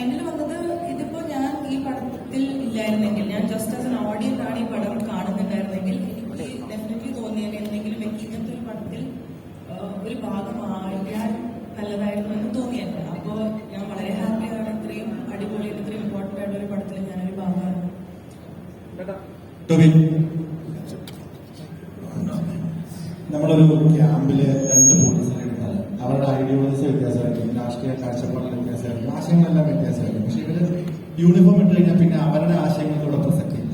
Final വന്നത് ഇതിപ്പോ ഞാൻ ഈ പടത്തിൽ ഇല്ലായിരുന്നെങ്കിൽ ഞാൻ ജസ്റ്റ് ആസ് എൻ ഓഡിയൻസ് ആണ് ഈ പടം കാണുന്നുണ്ടായിരുന്നെങ്കിൽ എനിക്ക് ഡെഫിനറ്റ്ലി തോന്നിയത് എന്തെങ്കിലും വ്യക്തി ഇങ്ങനത്തെ ഒരു പടത്തിൽ ഒരു ഭാഗമായാൽ നല്ലതായിരുന്നു എന്ന് തോന്നിയത് അപ്പോ ഞാൻ വളരെ ഹാപ്പിയാണ് ഇത്രയും അടിപൊളി ഇത്രയും ഇമ്പോർട്ടന്റ് ആയിട്ടുള്ള ഒരു പടത്തിൽ ഞാനൊരു ഭാഗമാണ്. നമ്മളൊരു ക്യാമ്പിൽ രണ്ട് അവരുടെ ഐഡിയോളജീസ് വ്യത്യാസമായിരിക്കും രാഷ്ട്രീയ കാഴ്ചപ്പാടിൽ വ്യത്യാസമായിരിക്കും ആശയങ്ങളെല്ലാം വ്യത്യാസമായിരിക്കും. പക്ഷെ ഇവർ യൂണിഫോം ഇട്ട് കഴിഞ്ഞാൽ പിന്നെ അവരുടെ ആശയങ്ങൾക്കുള്ള പ്രസക്തി ഇല്ല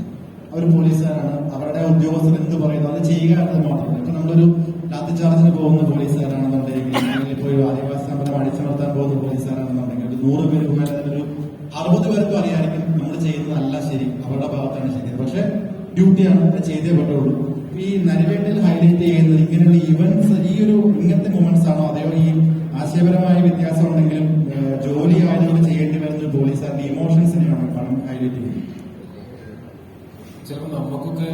അവർ പോലീസുകാരാണ് അവരുടെ ഉദ്യോഗസ്ഥർ എന്ത് പറയുന്നു അത് ചെയ്യുക എന്നത് മാത്രമല്ല. ഇപ്പൊ നമ്മളൊരു ലാത്തി ചാർജിന് പോകുന്ന പോലീസുകാരാണെന്നുണ്ടെങ്കിൽ അല്ലെങ്കിൽ ഇപ്പോൾ ഒരു ആദിവാസി സമരം അടിച്ചമർത്താൻ പോകുന്ന പോലീസുകാരാണെന്നുണ്ടെങ്കിൽ ഒരു നൂറ് പേര് പോയാൽ അതിലൊരു അറുപത് പേർക്കും അറിയാമായിരിക്കും നമ്മൾ ചെയ്യുന്നതല്ല ശരി അവരുടെ ഭാഗത്താണ് ശരി. പക്ഷെ ഡ്യൂട്ടിയാണ് ചെയ്തേ പറ്റുള്ളൂ. ഈ നരവേട്ടിൽ ഹൈലൈറ്റ് ചെയ്യുന്നത് ഇങ്ങനെയുള്ള ഇവന്റ്സ് ഈ ഒരു ഇങ്ങനത്തെ മൊമെന്റ്സ് ആണോ അതെയോ ഈ ആശയപരമായ വ്യത്യാസം ഉണ്ടെങ്കിലും ജോലി ആയതുകൊണ്ട് ചെയ്യേണ്ടി വരുന്ന ജോലി സാറിന്റെ ഇമോഷൻസിനെയാണ് പണം ഹൈലൈറ്റ് ചെയ്യുന്നത്. ചിലപ്പോൾ നമുക്കൊക്കെ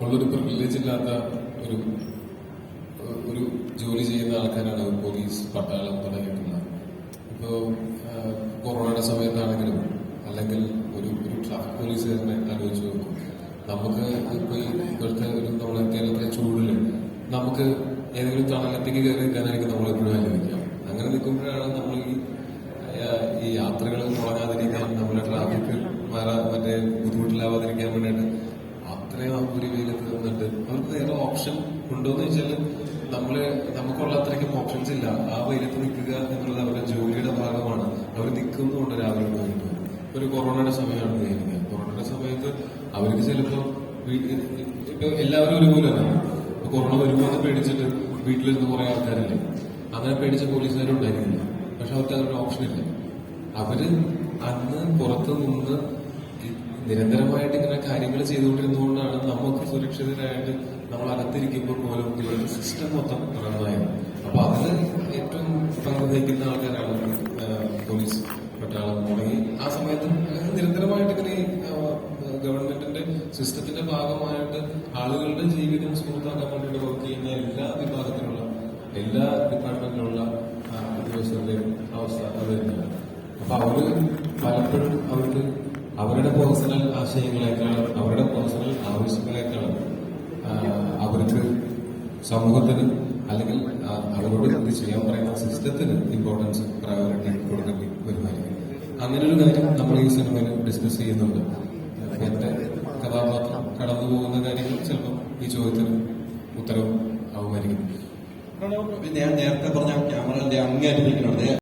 ഉള്ളൊരു പ്രിവിലേജ് ഇല്ലാത്ത ഒരു ഒരു ജോലി ചെയ്യുന്ന ആൾക്കാരാണ് പോലീസ് പട്ടാളം തുടങ്ങിയിട്ടുള്ളത് ഇപ്പോൾ കൊറോണയുടെ സമയത്താണെങ്കിലും അല്ലെങ്കിൽ ഒരു ഒരു ട്രാഫിക് പോലീസുകാരനെ ആലോചിച്ച് നോക്കും നമുക്ക് ഇപ്പോൾ ഇപ്പോഴത്തെ ഒരു നമ്മുടെ കേരളത്തിലെ ചൂടിൽ നമുക്ക് ഏതെങ്കിലും തണലത്തേക്ക് കയറി നിൽക്കാനായിരിക്കും നമ്മൾ എപ്പോഴും ആലോചിക്കാം അങ്ങനെ നിൽക്കുമ്പോഴാണ് നമ്മൾ ഈ ഈ യാത്രകൾ മുടങ്ങാതിരിക്കാൻ നമ്മുടെ ട്രാഫിക് മാറാ മറ്റേ ബുദ്ധിമുട്ടിലാവാതിരിക്കാൻ വേണ്ടിയിട്ട് അത്രയും ഒരു വെയിലത്ത് നിന്നിട്ട് അവർക്ക് വേറെ ഓപ്ഷൻ ഉണ്ടോന്ന് വെച്ചാൽ നമ്മൾ നമുക്കുള്ള അത്രയ്ക്കും ഓപ്ഷൻസ് ഇല്ല. ആ വെയിലത്ത് നിൽക്കുക എന്നുള്ളത് അവരുടെ ജോലിയുടെ ഭാഗമാണ്. അവർ നിൽക്കുന്നുണ്ട് രാവിലെ പോയിട്ട് ഒരു കൊറോണയുടെ സമയമാണ് കഴിഞ്ഞത് കൊറോണയുടെ സമയത്ത് അവർക്ക് ചിലപ്പോൾ ഇപ്പൊ എല്ലാവരും ഒരുപോലെയാണ് കൊറോണ വരുമോ എന്ന് പേടിച്ചിട്ട് വീട്ടിലിരുന്ന് കുറെ ആൾക്കാരില്ലേ അങ്ങനെ പേടിച്ച പോലീസുകാരും ഉണ്ടായിരുന്നില്ല. പക്ഷെ അവർക്ക് അതൊരു ഓപ്ഷൻ ഇല്ല. അവർ അന്ന് പുറത്ത് നിന്ന് നിരന്തരമായിട്ട് ഇങ്ങനെ കാര്യങ്ങൾ ചെയ്തുകൊണ്ടിരുന്നതുകൊണ്ടാണ് നമുക്ക് സുരക്ഷിതരായിട്ട് നമ്മൾ അകത്തിരിക്കുമ്പോൾ പോലും ഇവരുടെ സിസ്റ്റം മൊത്തം റണ്ണായത് അപ്പൊ അതിൽ ഏറ്റവും പങ്കുവഹിക്കുന്ന ആൾക്കാരാണ് സിസ്റ്റത്തിന്റെ ഭാഗമായിട്ട് ആളുകളുടെ ജീവിതം സ്മൂത്താക്കാൻ വേണ്ടിയിട്ട് വർക്ക് ചെയ്യുന്ന എല്ലാ വിഭാഗത്തിലുള്ള എല്ലാ ഡിപ്പാർട്ട്മെന്റിലുള്ള ഉദ്യോഗസ്ഥരുടെയും അവസ്ഥ അത് തന്നെയാണ്. അപ്പൊ അവർ പലപ്പോഴും അവർക്ക് അവരുടെ പേഴ്സണൽ ആശയങ്ങളെക്കാളും അവരുടെ പേഴ്സണൽ ആവശ്യങ്ങളെക്കാളും അവർക്ക് സമൂഹത്തിന് അല്ലെങ്കിൽ അവരോട് എന്ത് ചെയ്യാൻ പറയുന്ന സിസ്റ്റത്തിന് ഇമ്പോർട്ടൻസ് പ്രയോറിറ്റി കൊടുക്കേണ്ടി വരുമായിരിക്കും. അങ്ങനെ ഒരു കാര്യം നമ്മൾ ഈ സിനിമയിൽ ഡിസ്കസ് ചെയ്യുന്നുണ്ട്. കടന്നു പോകുന്ന കാര്യങ്ങൾ ചിലപ്പോൾ ഈ ചോദ്യത്തിന് ഉത്തരവും ആവുമായിരിക്കും. ഞാൻ നേരത്തെ പറഞ്ഞ ക്യാമറന്റെ അങ്ങേറ്റിരിക്കുന്നത്